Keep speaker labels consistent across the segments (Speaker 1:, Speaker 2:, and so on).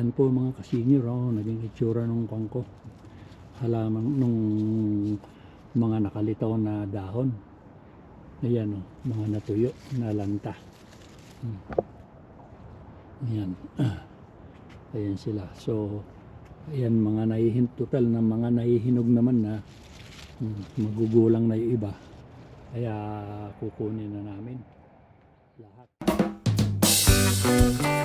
Speaker 1: Yan po mga kasinyor, oh, naging itsura nung kangko. Halaman nung mga nakalitaw na dahon. Ayan oh, mga natuyo na lanta. Hmm. Ayan. Ayan sila. So, ayan mga naihin total na mga naihinog naman na hmm, magugulang na yung iba. Kaya kukunin na namin lahat. Hello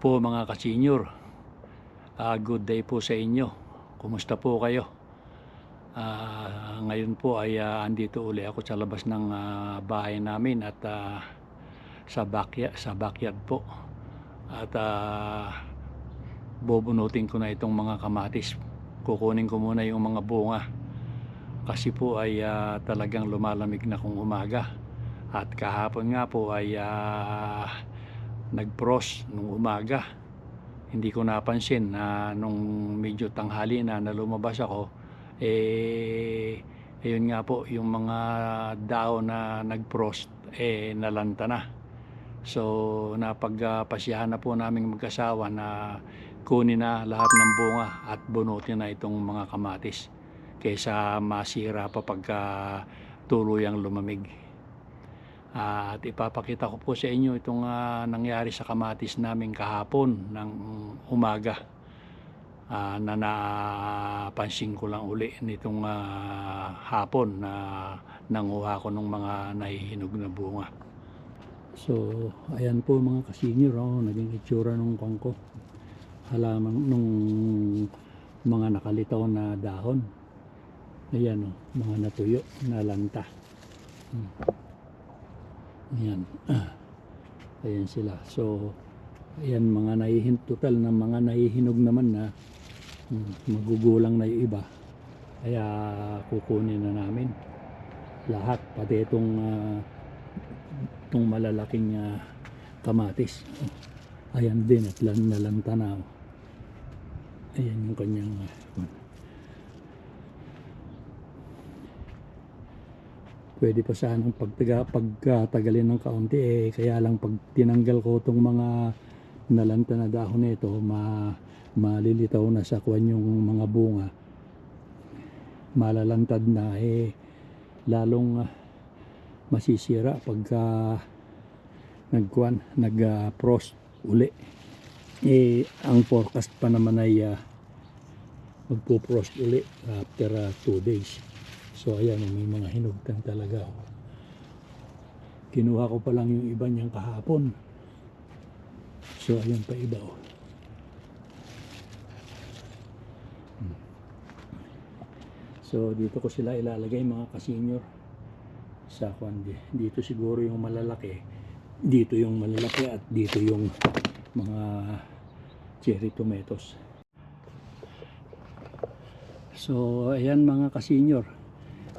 Speaker 1: po mga kasenyor. Ah, good day po sa inyo. Kumusta po kayo? Ah, ngayon po ay ah, andito uli ako sa labas ng ah, bahay namin at ah, sa backyard, sa backyard po. At ah, bubunutin ko na itong mga kamatis. Kukunin ko muna yung mga bunga. Kasi po ay ah, talagang lumalamig na kung umaga. At kahapon nga po ay ah, nag-frost nung umaga. Hindi ko napansin na nung medyo tanghali na na lumabas ako, eh, ayun nga po, yung mga dahon na nag-frost, eh, nalanta na. So, napagpasyahan na po naming magkasawa na kunin na lahat ng bunga at bunutin na itong mga kamatis kaysa masira pa pagka tuluyang lumamig. Ah, at ipapakita ko po sa inyo itong ah, nangyari sa kamatis namin kahapon ng umaga Ah, na napansin ko lang uli nitong ah, hapon na nanguha ko ng mga nahihinog na bunga. So, ayan po mga kasinyor, oh, naging itsura nung kangko. Halaman nung mga nakalitaw na dahon. Ayan oh, mga natuyo na lanta. Hmm. Ayan. Ayan sila. So, ayan mga naihin total na mga naihinog naman na hmm, magugulang na yung iba. Kaya kukunin na namin lahat pati itong ah, itong malalaking ah, kamatis. Ayan din at lan nalanta na. oh. Ayan yung kanyang ah, pwede pa sanang pagtaga, pagtagalin ng kaunti eh kaya lang pag tinanggal ko itong mga nalanta na dahon nito ma, malilitaw na sa kwan yung mga bunga. Malalantad na eh lalong ah, masisira pagka nagkuan nag ah, frost uli. Eh ang forecast pa naman ay uh, magpo-frost uli after 2 days So ayan, may mga hinugtan talaga. Kinuha ko pa lang yung iba niyang kahapon. So ayan pa iba. Oh. Hmm. So dito ko sila ilalagay mga kasenyor sa kwan. Dito siguro yung malalaki. Dito yung malalaki at dito yung mga cherry tomatoes. So ayan mga kasenyor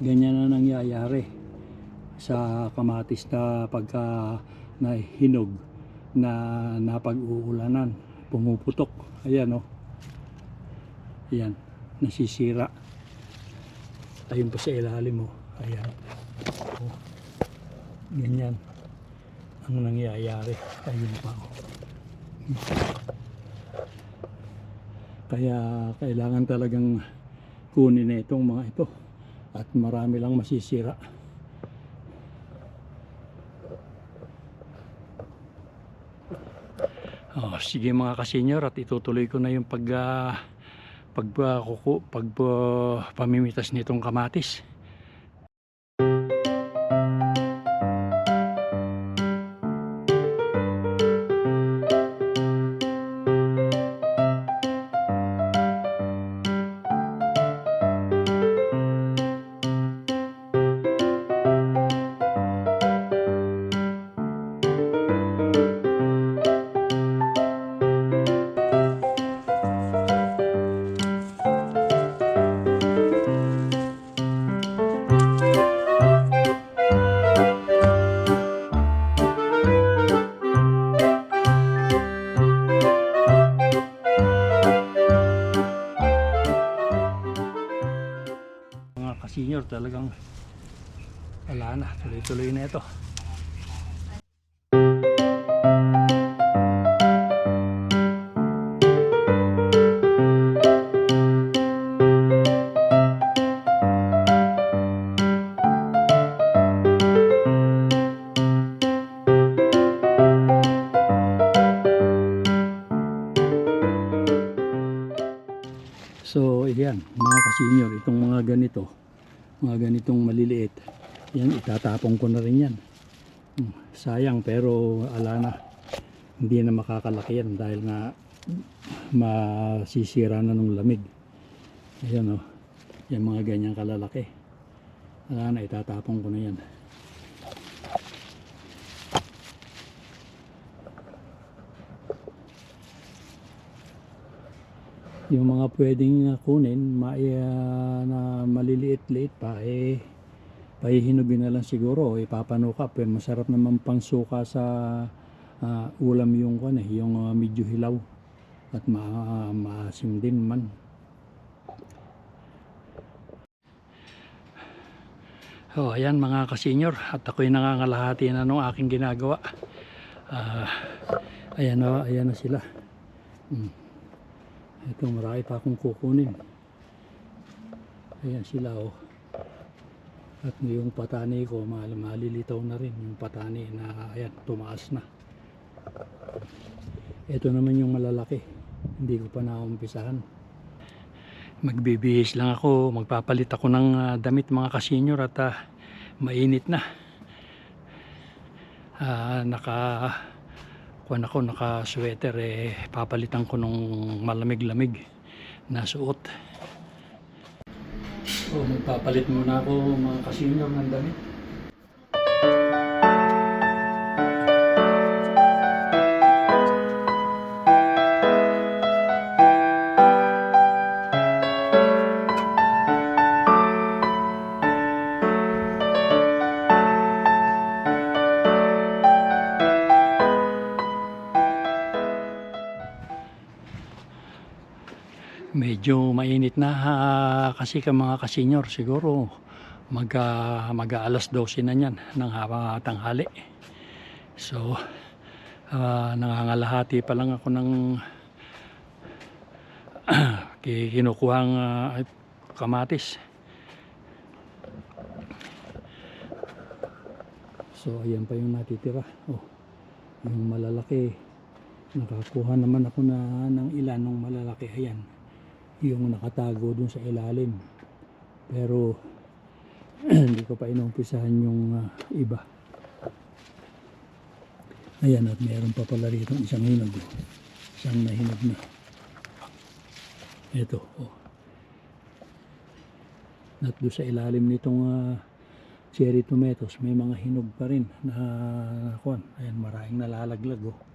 Speaker 1: ganyan na nangyayari sa kamatis na pagka nahinog na napag-uulanan pumuputok. Ayan o ayan nasisira. Ayun pa sa ilalim mo ayan. O, ganyan ang nangyayari. Ayun pa o kaya kailangan talagang kunin na itong mga ito at marami lang masisira. Oh, sige mga kasenyor at itutuloy ko na yung pag uh, pag uh, kuku, pag uh, pamimitas nitong kamatis. Talagang wala na. Tuloy-tuloy na ito. So, yan, mga kasenyor, itong mga ganito, mga ganitong maliliit, yan, itatapon ko na rin yan. Hmm, Sayang, pero ala na, hindi na makakalaki yan dahil nga masisira na ng lamig. Ayan o, yan mga ganyang kalalaki. Ala na, itatapon ko na yan. Yung mga pwedeng uh, kunin ma, uh, na maliliit-liit pa eh pahihinugin na lang siguro ipapanukap eh, masarap naman pang suka sa ah, ulam yung kan eh, yung ah, medyo hilaw at ma maasim din man Oh, ayan mga kasenyor at ako'y nangangalahati na nung aking ginagawa. Ah, ayan na, ayan na sila. Hmm. Ito marami pa akong kukunin. Ayan sila oh. At yung patani ko mal malilitaw na rin yung patani na ayan tumaas na. Ito naman yung malalaki. Hindi ko pa naumpisahan. Magbibihis lang ako, magpapalit ako ng ah, damit mga kasenyor at ah, mainit na. Ah, naka kuan ako naka sweater eh papalitan ko nung malamig-lamig na suot. Oh, magpapalit muna ako mga kasenyor ng damit. Ah, kasi ka mga kasenyor siguro mag, ah, mag alas 12 na yan ng habang tanghali. So ah, nangangalahati pa lang ako ng ki- kinukuhang ah, kamatis. So ayan pa yung natitira. Oh, yung malalaki. Nakakuha naman ako na ng ilan ng malalaki. Ayan yung nakatago dun sa ilalim pero hindi ko pa inumpisahan yung ah, iba ayan at meron pa pala rito isang hinog oh. isang nahinog na ito oh. at doon sa ilalim nitong ah, cherry tomatoes may mga hinog pa rin na kuan ayan maraming nalalaglag oh.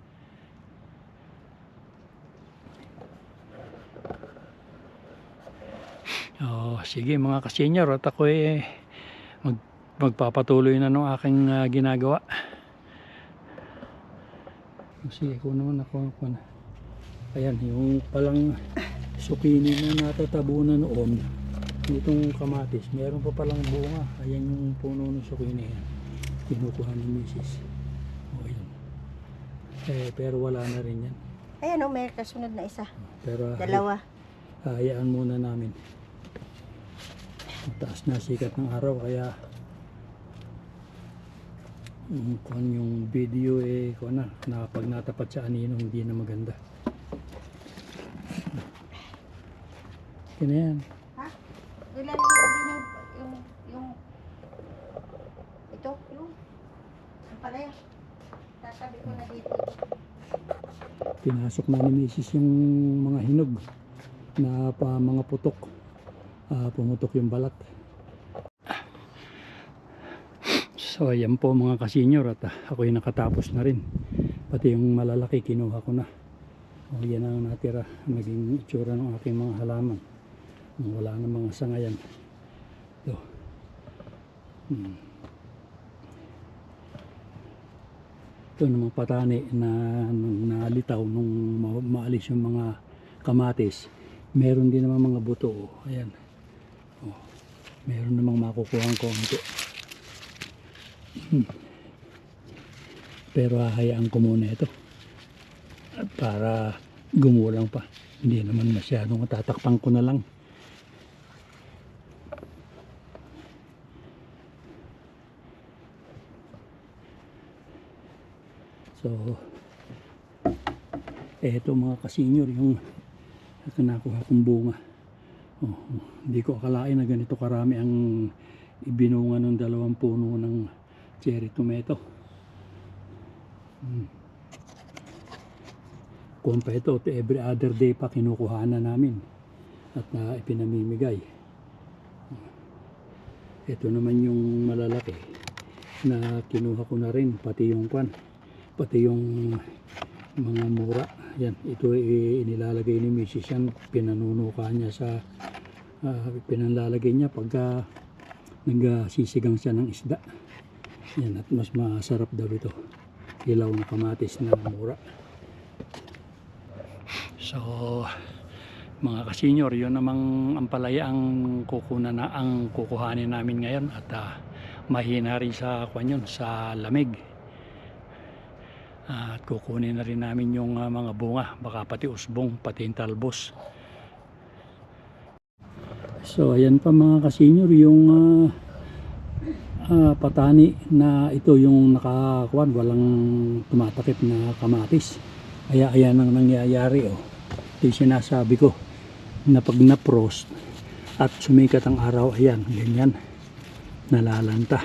Speaker 1: Oh, sige mga kasenyor at ako eh mag, magpapatuloy na ng aking ah, ginagawa. Sige, ko naman ako ako na. Ayan, yung palang sukini na natatabunan noon, itong kamatis, meron pa palang bunga. Ayan yung puno ng sukini yan. Kinukuha ni Mrs. O, ayan. Eh, pero wala na rin yan.
Speaker 2: Ayan o, may kasunod na isa.
Speaker 1: Pero ah,
Speaker 2: Dalawa.
Speaker 1: hayaan muna namin. Taas na sikat ng araw kaya um, kung yung video eh kung na, na pag natapat sa anino hindi na maganda. Yan na yan.
Speaker 2: Ha? Ilan yung, yung, yung, ito, yung, ang palaya. Sasabi ko na dito.
Speaker 1: Pinasok na ni Mrs. yung mga hinog na pa mga putok. Ah, pumutok yung balat. So ayan po mga kasenyor at ah, ako'y nakatapos na rin. Pati yung malalaki kinuha ko na. O yan ang natira. Naging itsura ng aking mga halaman. Wala na mga sangayan. Ito. Hmm. Ito namang patani na nalitaw nung ma- maalis yung mga kamatis. Meron din naman mga buto. oh. Ayan. Meron namang makukuha ang konti. Hmm. Pero hahayaan ko muna ito. At Para gumulang pa. Hindi naman masyadong tatakpan ko na lang. So, eto mga kasenyor yung nakuha kong bunga. Oh, hindi ko akalain na ganito karami ang ibinunga ng dalawang puno ng cherry tomato. Hmm. Kung pa ito, to every other day pa kinukuha na namin at na ipinamimigay. Ito naman yung malalaki na kinuha ko na rin, pati yung kwan, pati yung mga mura. Yan, ito ay inilalagay ni Mrs. Yan, pinanunuka niya sa, uh, pinanlalagay niya pagka nagsisigang siya ng isda. Yan, at mas masarap daw ito. Ilaw na kamatis na mura. So, mga kasenyor, yun namang ampalaya ang kukunan na ang kukuhanin namin ngayon at ah, mahina rin sa kwan yun, sa lamig. Ah, at kukunin na rin namin yung ah, mga bunga, baka pati usbong, pati yung talbos. So, ayan pa mga kasenyor, yung ah, ah, patani na ito yung nakakuan, walang tumatakip na kamatis. Kaya ayan ang nangyayari oh. Ito yung sinasabi ko na pag na-frost at sumikat ang araw, ayan, ganyan, nalalanta.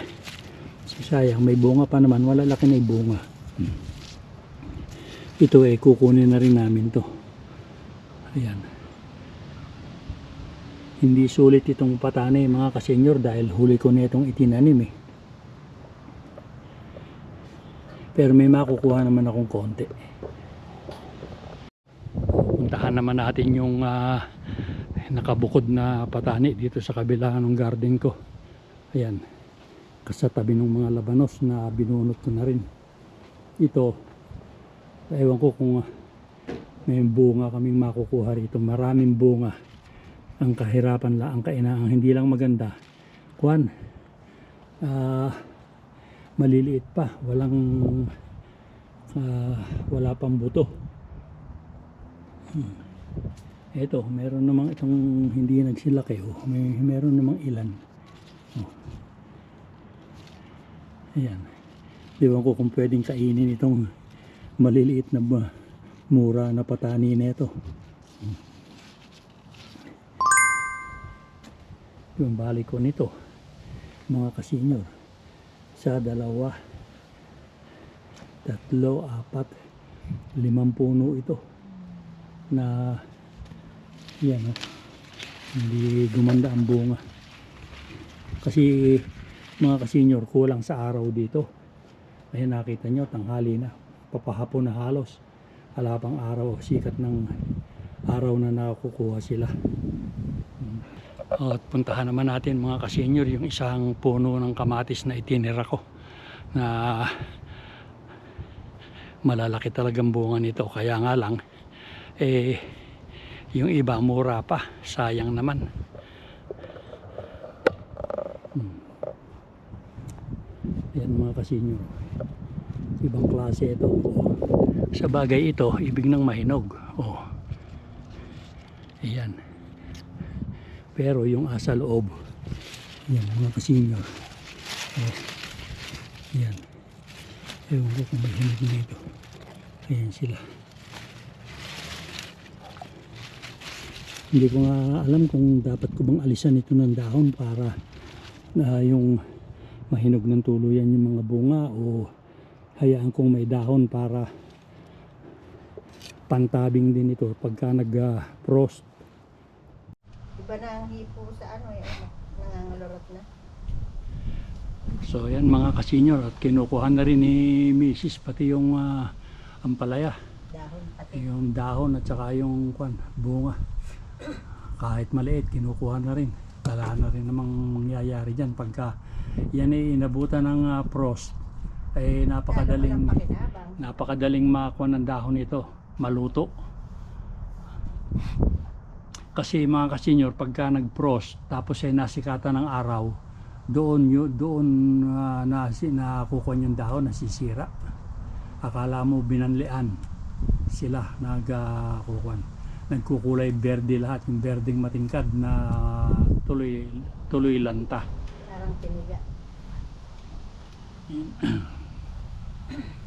Speaker 1: Sayang, may bunga pa naman, wala laki na bunga. Hmm. Ito eh, kukunin na rin namin to. Ayan. Hindi sulit itong patane mga kasenyor dahil huli ko na itong itinanim eh. Pero may makukuha naman akong konti puntahan naman natin yung ah, nakabukod na patani dito sa kabila ng garden ko ayan kasatabi ng mga labanos na binunot ko na rin ito ewan ko kung ah, may bunga kaming makukuha rito maraming bunga ang kahirapan lang ang kainaan hindi lang maganda kuan ah maliliit pa walang ah, wala pang buto Ito, meron namang itong hindi nagsilaki. Oh. May, meron namang ilan. Oh. Ayan. Diwan ko kung pwedeng kainin itong maliliit na mura na patani nito. Yung balik ko nito, mga kasenyor, sa dalawa, tatlo, apat, limang puno ito na yan oh, hindi gumanda ang bunga. Kasi mga kasenyor kulang sa araw dito. Ayun nakita nyo tanghali na papahapon na halos. Wala pang araw sikat ng araw na nakukuha sila. At puntahan naman natin mga kasenyor yung isang puno ng kamatis na itinira ko na malalaki talagang bunga nito. Kaya nga lang eh yung iba mura pa. Sayang naman. Hmm. yan mga kasinyo ibang klase ito. Oh. sa bagay ito ibig ng mahinog. Oh. ayan. Pero yung asa loob yan mga kasinyo eh, yan ewan ko kung may hinog dito ayan sila. Hindi ko nga alam kung dapat ko bang alisan ito ng dahon para na yung mahinog ng tuluyan yung mga bunga o hayaan kong may dahon para pantabing din ito pagka nag uh, frost
Speaker 2: Iba na ang hipo sa ano eh. ano, Nangangalorot na.
Speaker 1: so yan mga kasenyor at kinukuha na rin ni Mrs. pati yung uh, ampalaya
Speaker 2: Dahon pati.
Speaker 1: yung dahon at saka yung kwan, bunga kahit maliit kinukuha na rin wala na rin namang mangyayari dyan pagka yan ay inabutan ng ah, frost ay napakadaling napakadaling makuha ng dahon ito maluto Kasi mga kasenyor, pagka nag-frost, tapos ay nasikatan ng araw, doon yun, doon uh, na, nakukuha yung dahon, nasisira. Akala mo binanlian sila nagkukuha. Nagkukulay berde lahat, yung berdeng matingkad na tuloy tuloy lanta.
Speaker 2: Parang piniga. Mm-hmm.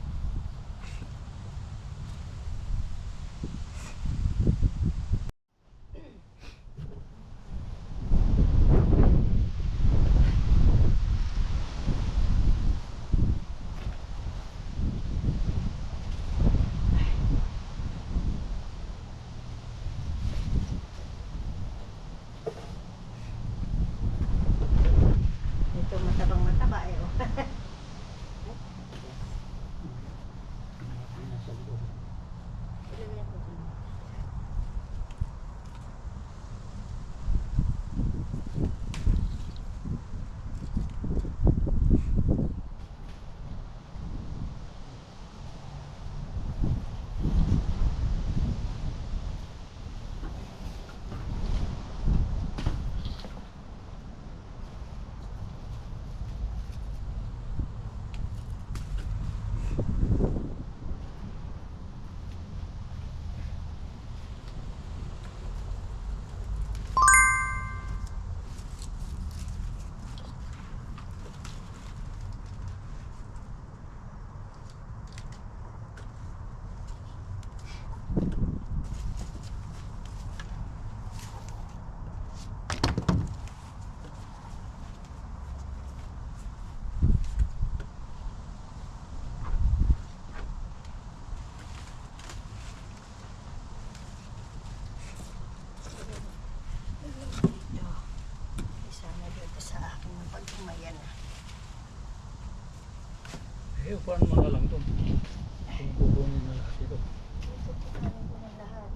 Speaker 2: Eh,
Speaker 1: paano mo na lang to? Kung kukunin na lahat ito.
Speaker 2: Kukunin ko na lahat.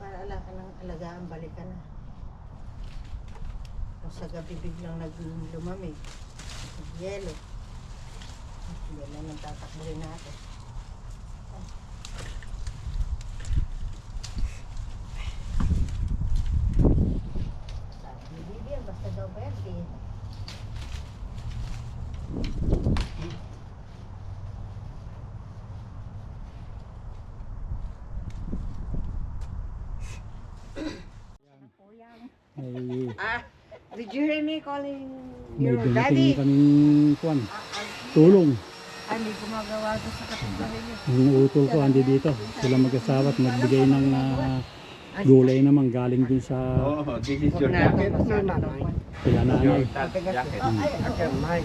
Speaker 2: Para ala ka ng alagaan, balikan na. Kung sa gabi biglang naglumamig, yelo. Yan na nang tatakbuhin natin. Sabi ni Vivian, basta daw verde.
Speaker 1: May,
Speaker 2: Ah, did you hear me calling
Speaker 1: may
Speaker 2: your daddy?
Speaker 1: kaming kwan. Tulong.
Speaker 2: Ah, may gumagawa doon sa kapitbahay niyo.
Speaker 1: Ang utol ko andi dito. Sila mag-asawa at nagbigay ng ah, gulay naman galing dun sa
Speaker 3: Oh, this is your jacket.
Speaker 1: sila
Speaker 3: jacket.
Speaker 2: Oh, ay,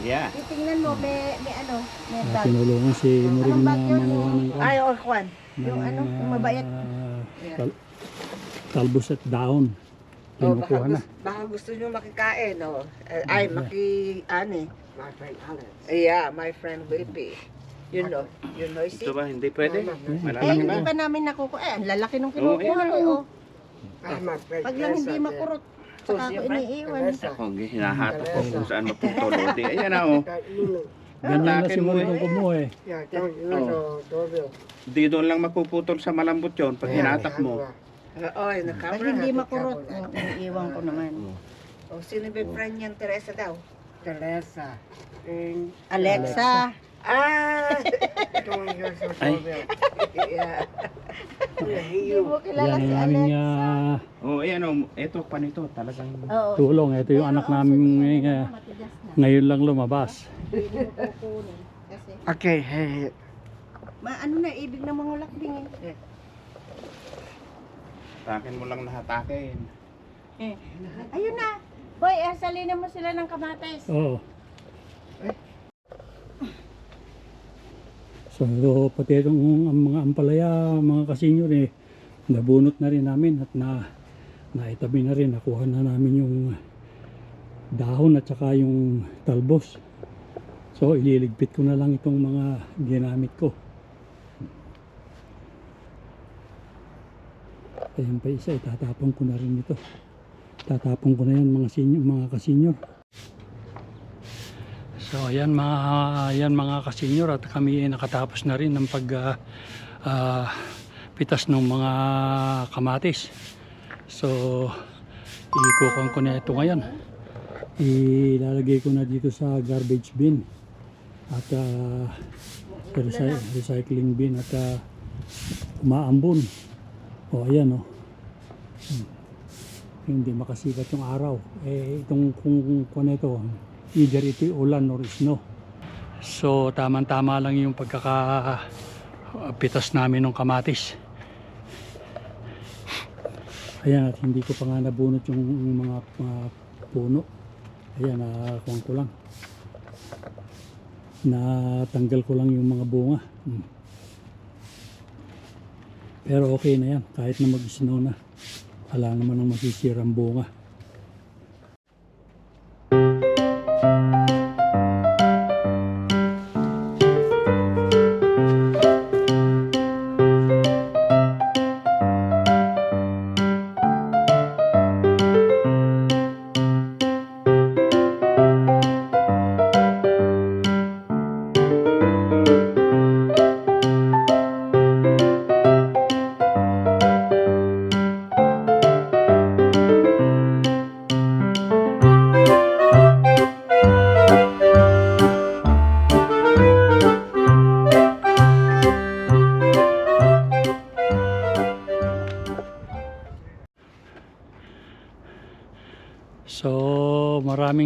Speaker 3: Yeah.
Speaker 2: titingnan mo, may, may ano, may
Speaker 1: Ah,
Speaker 2: tag.
Speaker 1: tinulungan si Muring na manguha ng kwan.
Speaker 2: Ay, or kwan.
Speaker 1: ng,
Speaker 2: Yung ano, yung mabayat.
Speaker 1: ah, tal- talbos at dahon.
Speaker 4: Oh, baka,
Speaker 1: Kinukuha na.
Speaker 4: baka gusto nyo makikain, no? Eh, Ay,
Speaker 1: Yeah.
Speaker 4: maki, ano My friend Alex. Yeah, my friend Whippy. You know, you know, see?
Speaker 3: Ito ba? Hindi pwede?
Speaker 2: Eh,
Speaker 3: Malalaki
Speaker 2: hindi
Speaker 3: ba?
Speaker 2: pa namin nakukuha. Eh, ang lalaki nung
Speaker 3: Oo,
Speaker 2: kinukuha ko.
Speaker 3: eh.
Speaker 2: Oh,
Speaker 4: Ah, my friend
Speaker 2: Pag lang hindi makurot,
Speaker 4: So,
Speaker 2: saka ko
Speaker 4: siyempre,
Speaker 2: iniiwan.
Speaker 3: Ako, hinahatak ko kung saan maputol. O, di, ayan na, oh.
Speaker 4: That Lulu.
Speaker 1: Ganyan na
Speaker 3: Laki
Speaker 1: si
Speaker 3: mo
Speaker 1: Muring
Speaker 3: eh.
Speaker 1: kung kumuha eh.
Speaker 4: Yeah, don't use
Speaker 3: Oh.
Speaker 4: your doorbell.
Speaker 3: Di doon lang mapuputol sa malambot yon pag hinatak mo.
Speaker 4: Oh, in the
Speaker 2: Pag
Speaker 4: camera.
Speaker 2: hindi
Speaker 4: have the
Speaker 2: makurot, ang iniiwan ko naman.
Speaker 4: Oh, sino ba yung friend niyang Teresa daw? Teresa. And,
Speaker 2: Alexa,
Speaker 4: ah! use your
Speaker 3: Ay.
Speaker 4: yeah.
Speaker 2: hindi mo kilala
Speaker 1: Yan
Speaker 2: si
Speaker 1: ang aming
Speaker 2: Alexa.
Speaker 1: ah,
Speaker 3: Oh, ayan, oh. Ito, panito. Talagang...
Speaker 2: Oo.
Speaker 1: tulong. Ito yung anak namin ngayon, ah,
Speaker 2: matigas na.
Speaker 1: ngayon lang lumabas.
Speaker 2: Hindi mo kukunin. Kasi,
Speaker 4: Okay, hey.
Speaker 2: ma, ano na, ibig ng mga lakbing eh.
Speaker 3: Sa akin mo lang nahatakin.
Speaker 2: Eh, Ayun na. Boy, eh, salina mo sila ng kamates.
Speaker 1: Oo. So, pati itong ang mga ampalaya, mga kasenyor eh, nabunot na rin namin at na naitabi na rin, nakuha na namin yung dahon at saka yung talbos. So, ililigpit ko na lang itong mga ginamit ko. Ayan pa isa, itatapon ko na rin ito. Tatapon ko na yan mga senyor, mga kasenyor. So ayan mga ayan mga kasenyor at kami ay nakatapos na rin ng pag ah, ah, pitas ng mga kamatis. So, ikukuhan ko na ito ngayon. Ilalagay ko na dito sa garbage bin at ah, recy- recycling bin at ah, umaambon. O ayan o. Hmm. Hindi makasikat yung araw. Eh itong kung kung ano ito, either ito ulan or snow. So tamang-tama lang yung pagkaka pitas namin ng kamatis. Ayan at hindi ko pa nga nabunot yung mga, mga puno. Ayan, nakakuha ko lang. Natanggal ko lang yung mga bunga. Hmm. Pero okay na yan, kahit na mag-snow na. Wala naman ang masisirang bunga.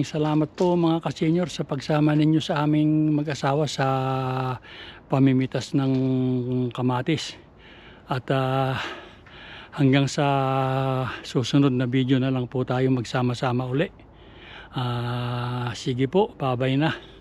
Speaker 1: Maraming salamat po mga kasenyor sa pagsama ninyo sa aming mag-asawa sa pamimitas ng kamatis. At ah, hanggang sa susunod na video na lang po tayo magsama-sama uli. Ah, sige po, babay na.